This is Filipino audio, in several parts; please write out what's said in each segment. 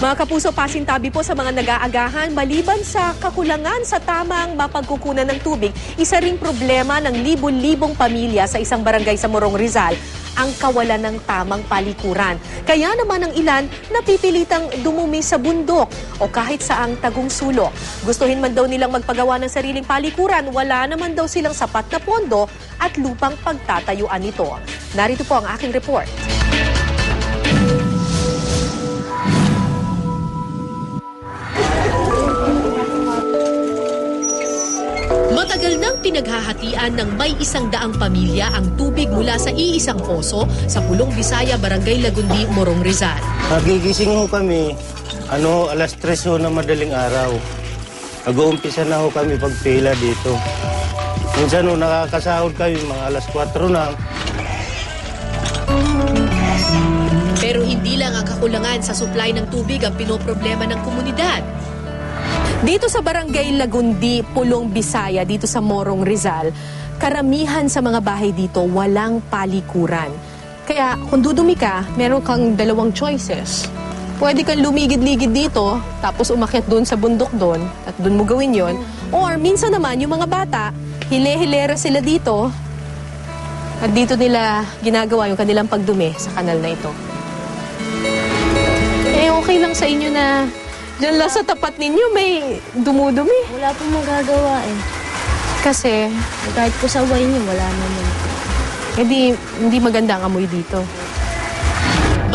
Mga kapuso, pasintabi po sa mga nag-aagahan, maliban sa kakulangan sa tamang mapagkukunan ng tubig, isa ring problema ng libo-libong pamilya sa isang barangay sa Morong Rizal ang kawalan ng tamang palikuran. Kaya naman ang ilan napipilitang dumumi sa bundok o kahit saang tagong sulok. Gustuhin man daw nilang magpagawa ng sariling palikuran, wala naman daw silang sapat na pondo at lupang pagtatayuan nito. Narito po ang aking report. Matagal nang pinaghahatian ng may isang daang pamilya ang tubig mula sa iisang poso sa Pulong Bisaya, Barangay Lagundi, Morong Rizal. Nagigising ho kami, ano, alas 3 ho na madaling araw. Nag-uumpisa na ho kami pagpila dito. Minsan ho, nakakasahod kami mga alas 4 na. Pero hindi lang ang kakulangan sa supply ng tubig ang pinoproblema ng komunidad. Dito sa Barangay Lagundi, Pulong Bisaya, dito sa Morong Rizal, karamihan sa mga bahay dito walang palikuran. Kaya kung dudumi ka, meron kang dalawang choices. Pwede kang lumigid-ligid dito, tapos umakyat doon sa bundok doon, at doon mo gawin yon. Or minsan naman, yung mga bata, hile-hilera sila dito, at dito nila ginagawa yung kanilang pagdumi sa kanal na ito. Eh, okay lang sa inyo na dyan lang sa tapat ninyo may dumudumi. Wala pong magagawa eh. Kasi, Kahit po sa way niyo, wala naman. hindi, hindi maganda ang amoy dito.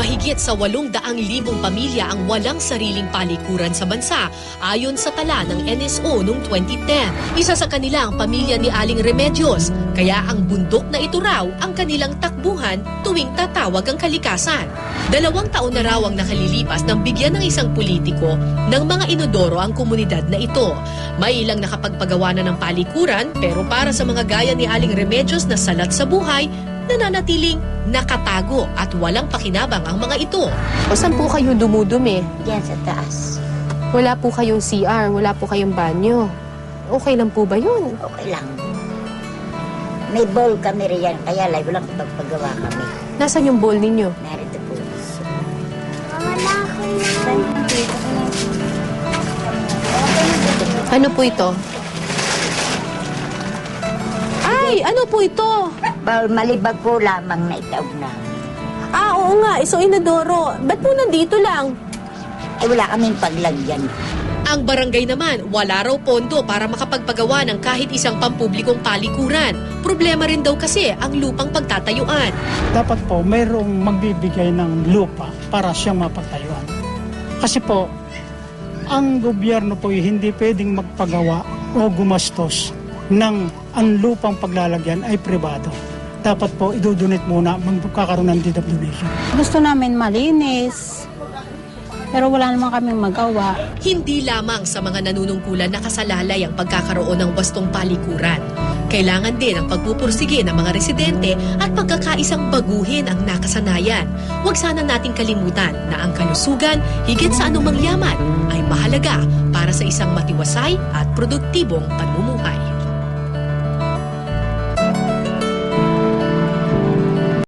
Mahigit sa 800,000 pamilya ang walang sariling palikuran sa bansa ayon sa tala ng NSO noong 2010. Isa sa kanila ang pamilya ni Aling Remedios, kaya ang bundok na ito raw ang kanilang takbuhan tuwing tatawag ang kalikasan. Dalawang taon na raw ang nakalilipas nang bigyan ng isang politiko ng mga inodoro ang komunidad na ito. May ilang nakapagpagawa na ng palikuran pero para sa mga gaya ni Aling Remedios na salat sa buhay, nananatiling nakatago at walang pakinabang ang mga ito. Saan po kayo dumudumi? Yan sa taas. Wala po kayong CR, wala po kayong banyo. Okay lang po ba yun? Okay lang. May bowl kami riyan, kaya lang walang pagpagawa kami. Nasaan yung bowl ninyo? Narito po. Ano po ito? Ay, ano po ito? Malibag po lamang na itaog na. Ah, oo nga, iso inodoro. Ba't po nandito lang? Ay wala kaming paglagyan. Ang barangay naman, wala raw pondo para makapagpagawa ng kahit isang pampublikong palikuran. Problema rin daw kasi ang lupang pagtatayuan. dapat po mayroong magbibigay ng lupa para siya mapagtayuan. Kasi po, ang gobyerno po ay hindi pwedeng magpagawa o gumastos ng ang lupang paglalagyan ay pribado. Dapat po idudunit muna magkakaroon ng deed of donation. Gusto namin malinis, pero wala naman kaming magawa. Hindi lamang sa mga nanunungkulan nakasalalay ang pagkakaroon ng wastong palikuran. Kailangan din ang pagpupursige ng mga residente at pagkakaisang baguhin ang nakasanayan. Huwag sana nating kalimutan na ang kalusugan, higit sa anumang yaman, ay mahalaga para sa isang matiwasay at produktibong pamumuhay.